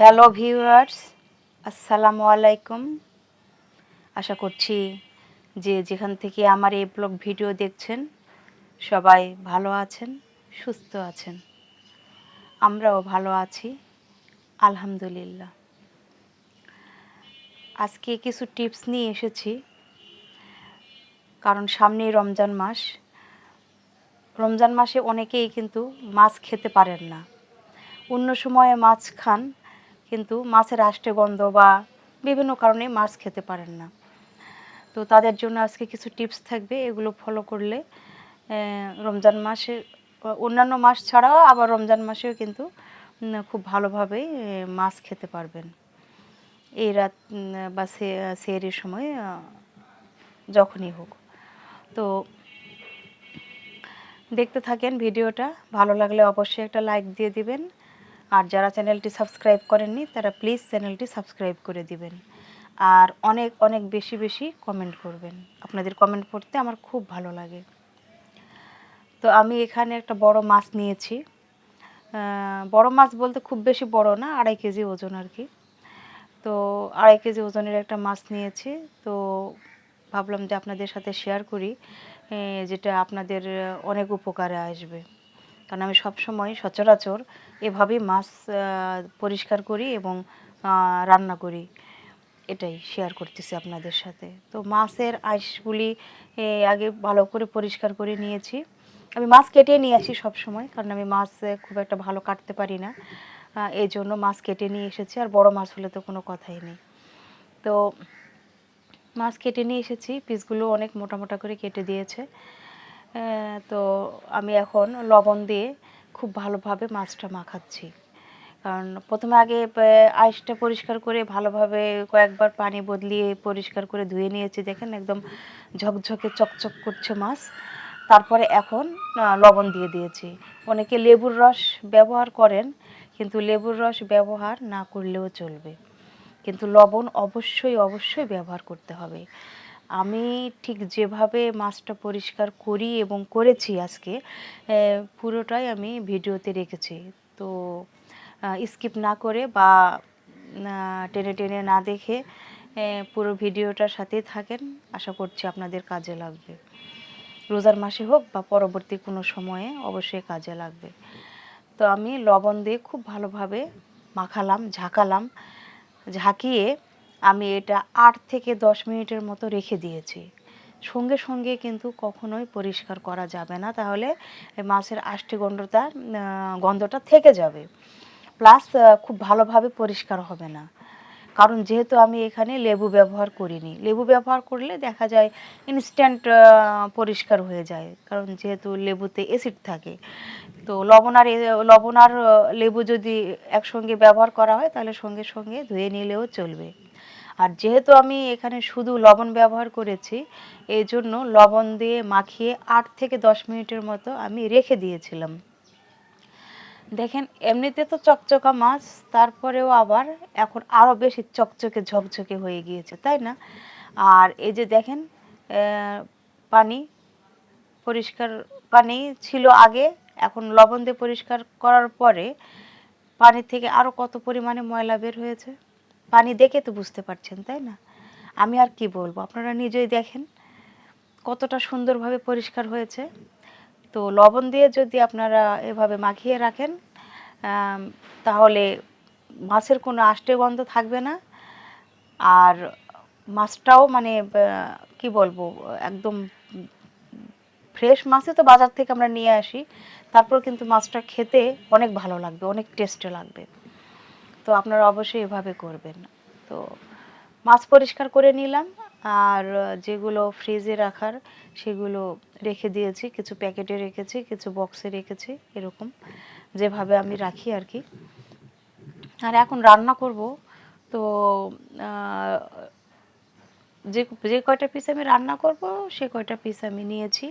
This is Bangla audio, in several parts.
হ্যালো ভিউয়ার্স আসসালামু আলাইকুম আশা করছি যে যেখান থেকে আমার এই ব্লগ ভিডিও দেখছেন, সবাই ভালো আছেন, সুস্থ আছেন। আমরাও ভালো আছি, আলহামদুলিল্লাহ। আজকে কিছু টিপস নিয়ে এসেছি, কারণ সামনেই রমজান মাস। রমজান মাসে অনেকেই কিন্তু মাছ খেতে পারেন না। অন্য সময়ে মাছ খান কিন্তু মাছের আষ্টে গন্ধ বা বিভিন্ন কারণে মাছ খেতে পারেন না। তো তাদের জন্য আজকে কিছু টিপস থাকবে, এগুলো ফলো করলে রমজান মাসে, অন্যান্য মাস ছাড়াও আবার রমজান মাসেও কিন্তু খুব ভালোভাবেই মাছ খেতে পারবেন। এই রাত বা সেহরির সময় যখনই হোক। তো দেখতে থাকেন ভিডিওটা, ভালো লাগলে অবশ্যই একটা লাইক দিয়ে দিবেন। আর যারা চ্যানেলটি সাবস্ক্রাইব করেননি, তারা প্লিজ চ্যানেলটি সাবস্ক্রাইব করে দিবেন। আর অনেক অনেক বেশি বেশি কমেন্ট করবেন। আপনাদের কমেন্ট পড়তে আমার খুব ভালো লাগে। তো আমি এখানে একটা বড় মাছ নিয়েছি। বড় মাছ বলতে খুব বেশি বড় না, আড়াই কেজি ওজন আর কি। তো আড়াই কেজি ওজনের একটা মাছ নিয়েছি। তো ভাবলাম যে আপনাদের সাথে শেয়ার করি যেটা আপনাদের অনেক উপকারে আসবে। কারণ আমি সবসময় সচরাচর এভাবেই মাছ পরিষ্কার করি এবং রান্না করি। এটাই শেয়ার করতেছি আপনাদের সাথে। তো মাছের আইসগুলি আগে ভালো করে পরিষ্কার করে নিয়েছি। আমি মাছ কেটে নিয়ে আসি সব সময় কারণ আমি মাছ খুব একটা ভালো কাটতে পারি না। এই জন্য মাছ কেটে নিয়ে এসেছি, আর বড় মাছ হলে তো কোনো কথাই নেই। তো মাছ কেটে নিয়ে এসেছি, পিসগুলো অনেক মোটা মোটা করে কেটে দিয়েছে। তো আমি এখন লবণ দিয়ে খুব ভালোভাবে মাছটা মাখাচ্ছি। কারণ প্রথমে আগে আইসটা পরিষ্কার করে ভালোভাবে কয়েকবার পানি বদলিয়ে পরিষ্কার করে ধুয়ে নিয়েছি, দেখেন একদম ঝকঝকে, চকচক করছে মাছ। তারপরে এখন লবণ দিয়ে দিয়েছি। অনেকে লেবুর রস ব্যবহার করেন, কিন্তু লেবুর রস ব্যবহার না করলেও চলবে। কিন্তু লবণ অবশ্যই অবশ্যই ব্যবহার করতে হবে। আমি ঠিক যেভাবে মাছটা পরিষ্কার করি এবং করেছি আজকে পুরোটাই আমি ভিডিওতে রেখেছি। তো স্কিপ না করে বা টেনে টেনে না দেখে পুরো ভিডিওটার সাথেই থাকেন। আশা করছি আপনাদের কাজে লাগবে। রোজার মাসে হোক বা পরবর্তী কোনো সময়ে অবশ্যই কাজে লাগবে। তো আমি লবণ দিয়ে খুব ভালোভাবে মাখালাম, ঝাঁকালাম, ঝাঁকিয়ে আমি এটা আট থেকে দশ মিনিটের মতো রেখে দিয়েছি। সঙ্গে সঙ্গে কিন্তু কখনোই পরিষ্কার করা যাবে না, তাহলে মাছের আষ্টি গন্ধটা গন্ধটা থেকে যাবে। প্লাস খুব ভালোভাবে পরিষ্কার হবে না। কারণ যেহেতু আমি এখানে লেবু ব্যবহার করিনি, লেবু ব্যবহার করলে দেখা যায় ইনস্ট্যান্ট পরিষ্কার হয়ে যায়। কারণ যেহেতু লেবুতে অ্যাসিড থাকে, তো লবণ আর লবণ আর লেবু যদি একসঙ্গে ব্যবহার করা হয়, তাহলে সঙ্গে সঙ্গে ধুয়ে নিলেও চলবে। আর যেহেতু আমি এখানে শুধু লবণ ব্যবহার করেছি এই জন্য লবণ দিয়ে মাখিয়ে আট থেকে দশ মিনিটের মতো আমি রেখে দিয়েছিলাম। দেখেন, এমনিতে তো চকচকা মাছ, তারপরেও আবার এখন আরও বেশি চকচকে ঝকঝকে হয়ে গিয়েছে, তাই না? আর এই যে দেখেন পানি, পরিষ্কার পানি ছিল আগে, এখন লবণ দিয়ে পরিষ্কার করার পরে পানি থেকে আরও কত পরিমাণে ময়লা বের হয়েছে? পানি দেখে তো বুঝতে পারছেন, তাই না? আমি আর কি বলব? আপনারা নিজেই দেখেন কতটা সুন্দরভাবে পরিষ্কার হয়েছে। তো লবণ দিয়ে যদি আপনারা এভাবে মাখিয়ে রাখেন তাহলে মাছের কোনো আষ্টে গন্ধ থাকবে না। আর মাছটাও মানে কি বলব, একদম ফ্রেশ মাছই তো বাজার থেকে আমরা নিয়ে আসি। তারপর কিন্তু মাছটা খেতে অনেক ভালো লাগবে, অনেক টেস্টে লাগবে। তো আপনারা অবশ্যই এভাবে করবেন। তো মাছ পরিষ্কার করে নিলাম, আর যেগুলো ফ্রিজে রাখার সেগুলো রেখে দিয়েছি, কিছু প্যাকেটে রেখেছি, কিছু বক্সে রেখেছি, এরকম যেভাবে আমি রাখি আর কি। আর এখন রান্না করব, তো যে যে কয়টা পিস আমি রান্না করব, সে কয়টা পিস আমি নিয়েছি,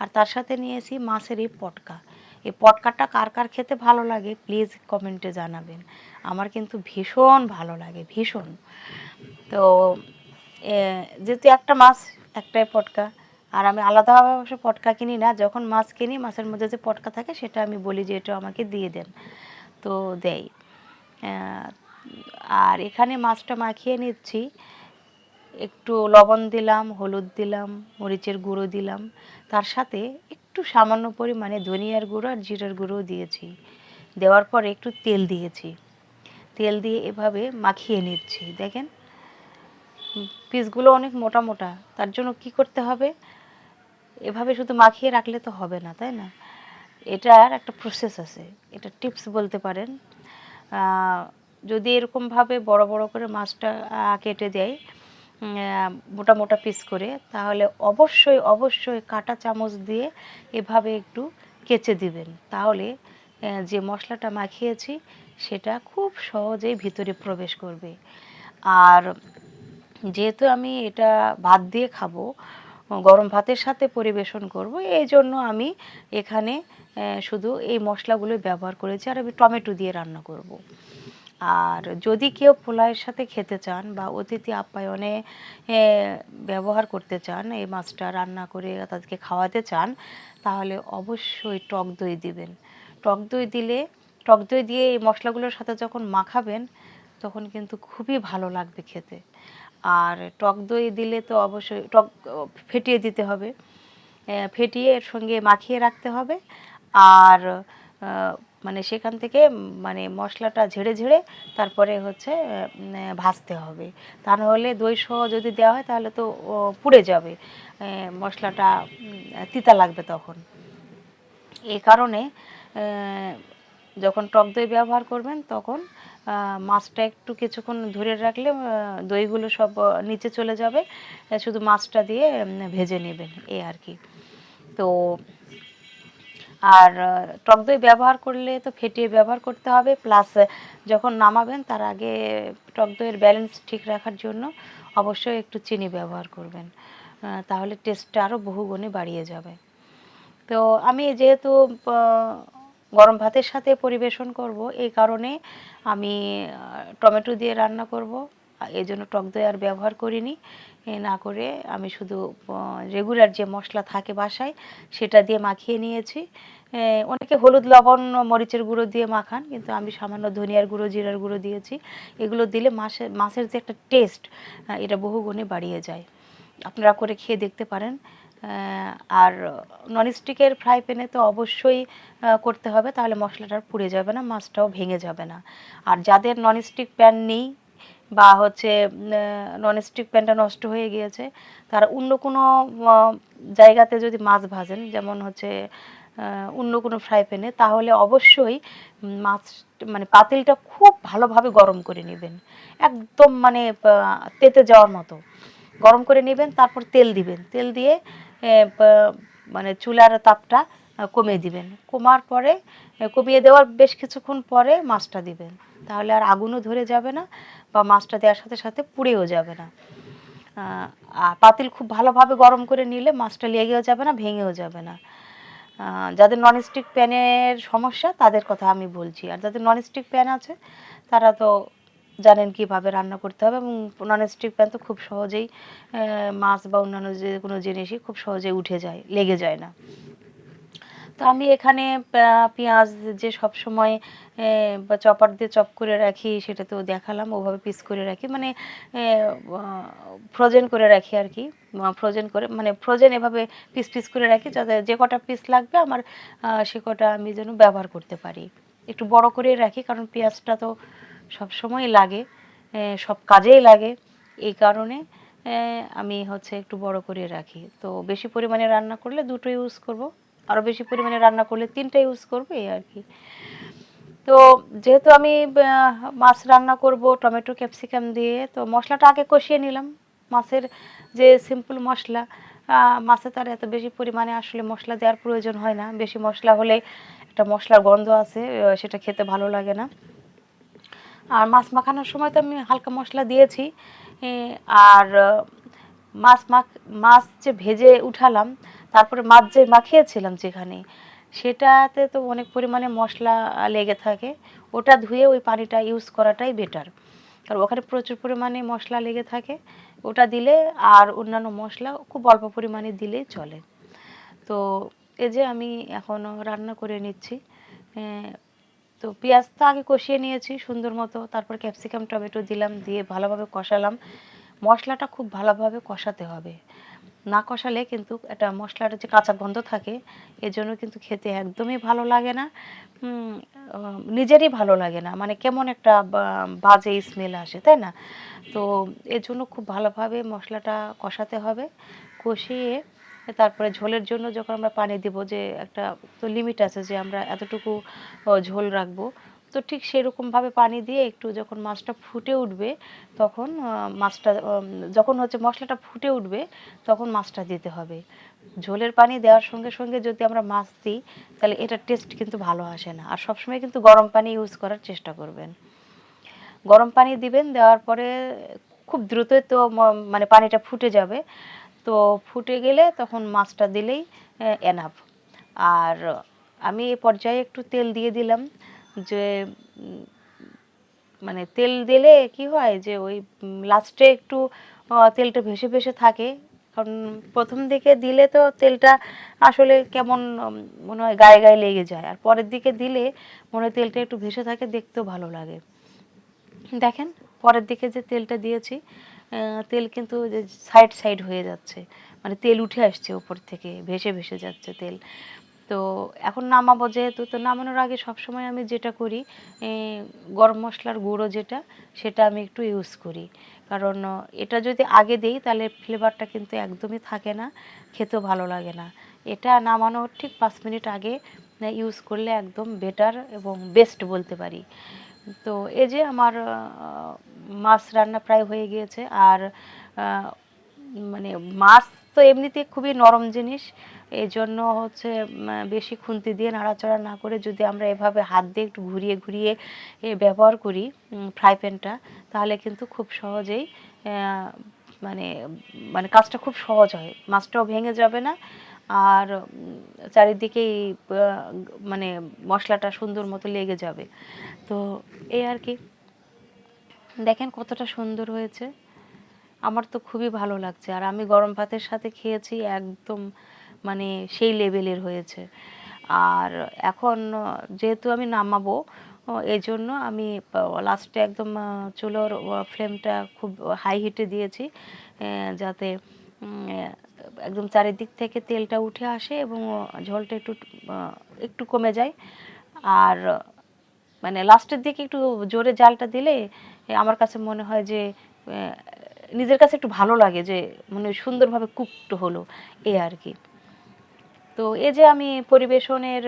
আর তার সাথে নিয়েছি মাছের এই পটকা। এই পটকাটা কার কার খেতে ভালো লাগে প্লিজ কমেন্টে জানাবেন। আমার কিন্তু ভীষণ ভালো লাগে, ভীষণ। তো যেহেতু একটা মাছ, একটাই পটকা, আর আমি আলাদাভাবে অবশ্য পটকা কিনি না, যখন মাছ কিনি, মাছের মধ্যে যে পটকা থাকে, সেটা আমি বলি যে এটা আমাকে দিয়ে দেন। তো দেয় আর এখানে মাছটা মাখিয়ে নিচ্ছি। একটু লবণ দিলাম, হলুদ দিলাম, মরিচের গুঁড়ো দিলাম। তার সাথে একটু সামান্য পরিমাণে ধনিয়ার গুঁড়ো আর জিরার গুঁড়ো দিয়েছি। দেওয়ার পরে একটু তেল দিয়েছি। তেল দিয়ে এভাবে মাখিয়ে নিচ্ছি, দেখেন। পিসগুলো অনেক মোটা মোটা, তার জন্য কি করতে হবে? এভাবে শুধু মাখিয়ে রাখলে তো হবে না, তাই না? এটার একটা প্রসেস আছে, এটা টিপস বলতে পারেন। যদি এরকমভাবে বড় বড় করে মাছটা কেটে দেয় মোটা মোটা পিস করে, তাহলে অবশ্যই অবশ্যই কাঁটা চামচ দিয়ে এভাবে একটু কেচে দিবেন তাহলে যে মশলাটা মাখিয়েছি, সেটা খুব সহজেই ভিতরে প্রবেশ করবে আর যেহেতু আমি এটা ভাত দিয়ে খাব, গরম ভাতের সাথে পরিবেশন করব, এই জন্য আমি এখানে শুধু এই মশলাগুলো ব্যবহার করেছি, আর আমি টমেটো দিয়ে রান্না করব। আর যদি কেউ পোলাওয়ের সাথে খেতে চান বা অতিথি আপ্যায়নে ব্যবহার করতে চান, এই মাছটা রান্না করে তাদেরকে খাওয়াতে চান, তাহলে অবশ্যই টক দই দিবেন। টক দই দিলে, টক দই দিয়ে এই মশলাগুলোর সাথে যখন মাখাবেন, তখন কিন্তু খুবই ভালো লাগবে খেতে। আর টক দই দিলে তো অবশ্যই টক, ফেটিয়ে দিতে হবে। ফেটিয়ে এর সঙ্গে মাখিয়ে রাখতে হবে। আর মানে সেখান থেকে মানে মশলাটা ঝেড়ে ঝেড়ে তারপরে হচ্ছে ভাজতে হবে। তা নাহলে দই সহ যদি দেওয়া হয় তাহলে তো পুড়ে যাবে। মশলাটা তিতা লাগবে তখন। এই কারণে যখন টক দই ব্যবহার করবেন তখন মাছটা একটু কিছুক্ষণ ধরে রাখলে দইগুলো সব নিচে চলে যাবে। শুধু মাছটা দিয়ে ভেজে নেবেন। এই আর কি। তো আর টক দই ব্যবহার করলে তো ফেটিয়ে ব্যবহার করতে হবে প্লাস যখন নামাবেন তার আগে টক দইয়ের ব্যালেন্স ঠিক রাখার জন্য অবশ্যই একটু চিনি ব্যবহার করবেন। তাহলে টেস্টটা আরও বহুগুণে বাড়িয়ে যাবে। তো আমি যেহেতু গরম ভাতের সাথে পরিবেশন করব, এই কারণে আমি টমেটো দিয়ে রান্না করব। এই জন্য টক দই আর ব্যবহার করিনি। না করে আমি শুধু রেগুলার যে মশলা থাকে বাসায়, সেটা দিয়ে মাখিয়ে নিয়েছি। অনেকে হলুদ, লবণ, মরিচের গুঁড়ো দিয়ে মাখান, কিন্তু আমি সামান্য ধনিয়ার গুঁড়ো, জিরার গুঁড়ো দিয়েছি। এগুলো দিলে মাছের মাছের যে একটা টেস্ট এটা বহুগুণে বাড়িয়ে যায়। আপনারা করে খেয়ে দেখতে পারেন। আর ননস্টিকের ফ্রাই প্যানে তো অবশ্যই করতে হবে, তাহলে মশলাটা পুড়ে যাবে না, মাছটাও ভেঙে যাবে না। আর যাদের ননস্টিক প্যান নেই বা হচ্ছে ননস্টিক প্যানটা নষ্ট হয়ে গিয়েছে, তারা অন্য কোনো জায়গাতে যদি মাছ ভাজেন, যেমন হচ্ছে অন্য কোনো ফ্রাই প্যানে তাহলে অবশ্যই মাছ মানে পাতিলটা খুব ভালোভাবে গরম করে নেবেন। একদম মানে তেতে যাওয়ার মতো। গরম করে নেবেন, তারপর তেল দিবেন। তেল দিয়ে মানে চুলার তাপটা কমিয়ে দিবেন। কমার পরে কমিয়ে দেওয়ার বেশ কিছুক্ষণ পরে মাছটা দিবেন। তাহলে আর আগুনও ধরে যাবে না। বা মাছটা দেওয়ার সাথে সাথে পুড়েও যাবে না। আর পাতিল খুব ভালোভাবে গরম করে নিলে মাছটা লেগেও যাবে না, ভেঙেও যাবে না। যাদের ননস্টিক প্যানের সমস্যা, তাদের কথা আমি বলছি। আর যাদের ননস্টিক প্যান আছে, তারা তো জানেন কীভাবে রান্না করতে হবে এবং ননস্টিক প্যান তো খুব সহজেই মাছ বা অন্যান্য যে কোনো জিনিসই খুব সহজেই উঠে যায়, লেগে যায় না। তো আমি এখানে পেঁয়াজ যে সব সময় বা চপার দিয়ে চপ করে রাখি, সেটা তো দেখালাম, ওভাবে পিস করে রাখি মানে ফ্রোজেন করে রাখি আর কি ফ্রোজেন করে মানে ফ্রোজেন এভাবে পিস পিস করে রাখি, যাতে যে কটা পিস লাগবে আমার সে কটা আমি যেন ব্যবহার করতে পারি। একটু বড় করে রাখি, কারণ পেঁয়াজটা তো সব সময় লাগে সব কাজেই লাগে। এই কারণে আমি হচ্ছে একটু বড় করে রাখি। তো বেশি পরিমাণে রান্না করলে দুটো ইউজ করব। আরও বেশি পরিমাণে রান্না করলে তিনটা ইউজ করব, এই আর কি। তো যেহেতু আমি মাছ রান্না করব, টমেটো, ক্যাপসিকাম দিয়ে, তো মশলাটা আগে কষিয়ে নিলাম। মাছের যে সিম্পল মশলা মাছে তার এত বেশি পরিমাণে আসলে মশলা দেওয়ার প্রয়োজন হয় না। বেশি মশলা হলে একটা মশলার গন্ধ আছে সেটা খেতে ভালো লাগে না। আর মাছ মাখানোর সময় তো আমি হালকা মশলা দিয়েছি আর মাছ মাখ মাছ যে ভেজে উঠালাম তারপরে মাছ যে মাখিয়েছিলাম যেখানে সেটাতে তো অনেক পরিমাণে মশলা লেগে থাকে ওটা ধুয়ে ওই পানিটা ইউজ করাটাই বেটার কারণ ওখানে প্রচুর পরিমাণে মশলা লেগে থাকে ওটা দিলে আর অন্যান্য মশলা খুব অল্প পরিমাণে দিলেই চলে। তো এই যে আমি এখনও রান্না করে নিচ্ছি এ, তো পেঁয়াজ তো আগে কষিয়ে নিয়েছি সুন্দর মতো তারপর ক্যাপসিকাম টমেটো দিলাম দিয়ে ভালোভাবে কষালাম। মশলাটা খুব ভালোভাবে কষাতে হবে। না কষালে কিন্তু একটা মশলাটা যে কাঁচা গন্ধ থাকে এজন্য কিন্তু খেতে একদমই ভালো লাগে না। নিজেরই ভালো লাগে না। মানে কেমন একটা বাজে স্মেল আসে, তাই না? তো এর জন্য খুব ভালোভাবে মশলাটা কষাতে হবে। কষিয়ে তারপরে ঝোলের জন্য যখন আমরা পানি দিব যে একটা তো লিমিট আছে যে আমরা এতটুকু ঝোল রাখব তো ঠিক সেরকমভাবে পানি দিয়ে একটু যখন মাছটা ফুটে উঠবে, তখন মাছটা যখন হচ্ছে মশলাটা ফুটে উঠবে, তখন মাছটা দিতে হবে। ঝোলের পানি দেওয়ার সঙ্গে সঙ্গে যদি আমরা মাছ দিই, তাহলে এটার টেস্ট কিন্তু ভালো আসে না। আর সবসময় কিন্তু গরম পানি ইউজ করার চেষ্টা করবেন। গরম পানি দিবেন, দেওয়ার পরে খুব দ্রুতই তো মানে পানিটা ফুটে যাবে। তো ফুটে গেলে তখন মাছটা দিলেই এনাফ আর আমি এ পর্যায়ে একটু তেল দিয়ে দিলাম। যে মানে তেল দিলে কি হয় যে, ওই লাস্টে একটু তেলটা ভেসে ভেসে থাকে। কারণ প্রথম দিকে দিলে তো তেলটা আসলে কেমন মনে হয় গায়ে গায়ে লেগে যায়। আর পরের দিকে দিলে মনে হয় তেলটা একটু ভেসে থাকে, দেখতেও ভালো লাগে। দেখেন, পরের দিকে যে তেলটা দিয়েছি তেল কিন্তু সাইড সাইড হয়ে যাচ্ছে। মানে তেল উঠে আসছে উপর থেকে, ভেসে ভেসে যাচ্ছে তেল। তো এখন নামাবো যেহেতু, তো নামানোর আগে সবসময় আমি যেটা করি গরম মশলার গুঁড়ো যেটা, সেটা আমি একটু ইউজ করি। কারণ এটা যদি আগে দিই, তাহলে ফ্লেভারটা কিন্তু একদমই থাকে না, খেতেও ভালো লাগে না। এটা নামানোর ঠিক পাঁচ মিনিট আগে ইউজ করলে একদম বেটার এবং বেস্ট বলতে পারি। তো এই যে আমার মাছ রান্না প্রায় হয়ে গিয়েছে, আর মানে মাছ তো এমনিতে খুবই নরম জিনিস এই জন্য হচ্ছে বেশি খুন্তি দিয়ে নাড়াচাড়া না করে যদি আমরা এভাবে হাত দিয়ে একটু ঘুরিয়ে ঘুরিয়ে ব্যবহার করি ফ্রাই প্যানটা, তাহলে কিন্তু খুব সহজেই মানে মানে কাজটা খুব সহজ হয়। মাছটাও ভেঙে যাবে না, আর চারিদিকেই মানে মশলাটা সুন্দর মতো লেগে যাবে। তো এই আর কি। দেখেন কতটা সুন্দর হয়েছে। আমার তো খুবই ভালো লাগছে। আর আমি গরম ভাতের সাথে খেয়েছি একদম মানে সেই লেভেলের হয়েছে। আর এখন যেহেতু আমি নামাবো, এই জন্য আমি লাস্টে একদম চুলোর ফ্লেমটা খুব হাই হিটে দিয়েছি যাতে একদম চারিদিক থেকে তেলটা উঠে আসে এবং ঝোলটা একটু একটু কমে যায়। আর মানে লাস্টের দিকে একটু জোরে জালটা দিলে আমার কাছে মনে হয় যে নিজের কাছে একটু ভালো লাগে যে মানে সুন্দরভাবে কুকড হলো এই আর কি। তো এই যে আমি পরিবেশনের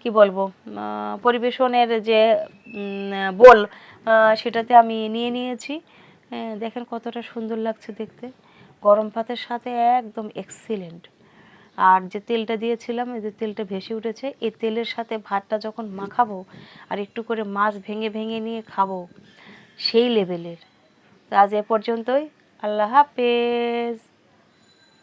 কি বলব পরিবেশনের যে বোল সেটাতে আমি নিয়ে নিয়েছি। দেখেন কতটা সুন্দর লাগছে দেখতে। গরম ভাতের সাথে একদম এক্সিলেন্ট আর যে তেলটা দিয়েছিলাম, এই যে তেলটা ভেসে উঠেছে, এই তেলের সাথে ভাতটা যখন মাখাবো আর একটু করে মাছ ভেঙে ভেঙে নিয়ে খাব, সেই লেভেলের তো আজ এ পর্যন্তই। আল্লাহ হাফেজ।